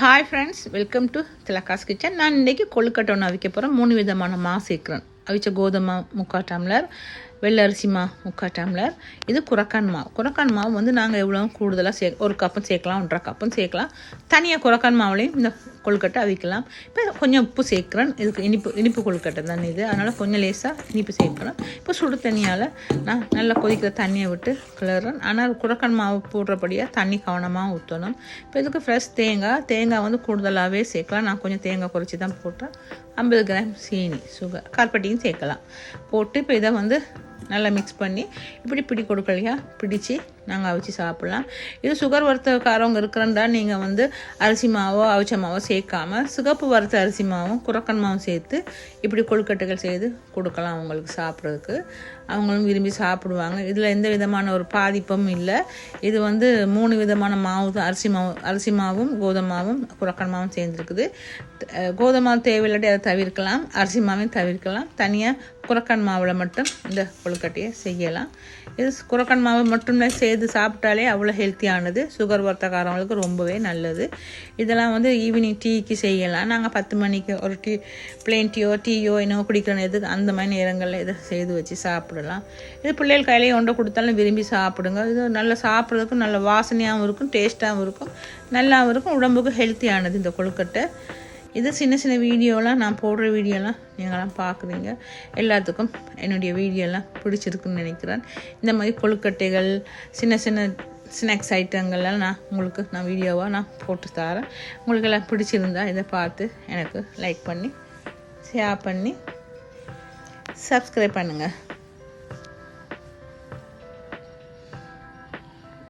Hi friends welcome to Thilaka's kitchen நான் இன்றைக்கி கொழுக்கட்டை ஒன்று அவிக்க போகிறேன் மூணு விதமான மா சேர்க்குறேன். அவிச்ச கோதுமை முக்கால் டம்ளர் வெள்ளை அரிசி மா முக்கால் டம்ளர். இது குரக்கான் மாவு. குரக்கான் மாவு வந்து நாங்கள் எவ்வளோ கூடுதலாக சே ஒரு கப்பும் சேர்க்கலாம் ஒன்றரை கப்பும் சேர்க்கலாம் தனியாக குரக்கான் மாவுலையும் இந்த கொழுக்கட்டை அவிக்கலாம். இப்போ கொஞ்சம் உப்பு சேர்க்குறேன். இதுக்கு இனிப்பு இனிப்பு கொழுக்கட்டை தான் இது. அதனால் கொஞ்சம் லேசாக இனிப்பு சேர்க்குறேன். இப்போ சுடு தண்ணியால் நான் நல்லா கொதிக்கிற தண்ணியை விட்டு கிளறேன். ஆனால் குரக்கன் மாவு போடுறபடியாக தண்ணி கவனமாக ஊற்றணும் இப்போ இதுக்கு ஃப்ரெஷ் தேங்காய். தேங்காய் வந்து கூடுதலாகவே சேர்க்கலாம். நான் கொஞ்சம் தேங்காய் குறைச்சி தான் போட்டேன். ஐம்பது கிராம் சீனி சுகர் கார்பட்டியும் சேர்க்கலாம். போட்டு இப்போ இதை வந்து நல்லா மிக்ஸ் பண்ணி இப்படி பிடி கொடுக்கலையா? பிடிச்சி நாங்கள் அவிச்சு சாப்பிட்லாம். இது சுகர் வறுத்தக்காரவங்க இருக்கிறண்டா நீங்கள் வந்து அரிசி மாவோ அவிச்ச மாவோ சேர்க்காம சிகப்பு வறுத்த அரிசி மாவும் குரக்கன் மாவும் சேர்த்து இப்படி கொழுக்கட்டைகள் செய்து கொடுக்கலாம் அவங்களுக்கு சாப்பிட்றதுக்கு. அவங்களும் விரும்பி சாப்பிடுவாங்க. இதில் எந்த விதமான ஒரு பாதிப்பும் இல்லை. இது வந்து மூணு விதமான மாவு அரிசி மாவு அரிசி மாவும் கோதுமாவும் குரக்கன் மாவும் சேர்ந்துருக்குது. அஹ் மாவு தேவையில்லாட்டி அதை தவிர்க்கலாம். அரிசி மாவையும் தவிர்க்கலாம். தனியாக குரக்கன் மாவில் மட்டும் இந்த கொழுக்கட்டையை செய்யலாம். இது குரக்கன் மாவு மட்டுமே சேர்த்து சாப்பிட்டாலே அவ்வளோ ஹெல்த்தியானது சுகர் வர்த்தக்காரவங்களுக்கு ரொம்பவே நல்லது. இதெல்லாம் வந்து ஈவினிங் டீக்கு செய்யலாம். நாங்கள் பத்து மணிக்கு ஒரு டீ பிளேன் டீயோ டீயோ என்னவோ குடிக்கணும் எது அந்த மாதிரி நேரங்களில் இதை செய்து வச்சு சாப்பிடலாம். இது பிள்ளைகள் கையிலேயே ஒன்றை கொடுத்தாலும் விரும்பி சாப்பிடுங்க. இது நல்லா சாப்பிட்றதுக்கும் நல்ல வாசனையாகவும் இருக்கும் டேஸ்ட்டாகவும் இருக்கும். நல்லாவும் இருக்கும். உடம்புக்கு ஹெல்த்தியானது இந்த கொழுக்கட்டை. இது சின்ன சின்ன வீடியோலாம் நான் போடுற வீடியோலாம் நீங்களாம் பார்க்குறீங்க. எல்லாத்துக்கும் என்னுடைய வீடியோலாம் பிடிச்சிருக்குன்னு நினைக்கிறேன். இந்த மாதிரி கொழுக்கட்டைகள் சின்ன சின்ன ஸ்நாக்ஸ் ஐட்டங்கள்லாம் நான் உங்களுக்கு நான் வீடியோவாக நான் போட்டு தரேன். உங்களுக்கு எல்லாம் பிடிச்சிருந்தா இதை பார்த்து எனக்கு லைக் பண்ணி ஷேர் பண்ணி சப்ஸ்கிரைப் பண்ணுங்கள்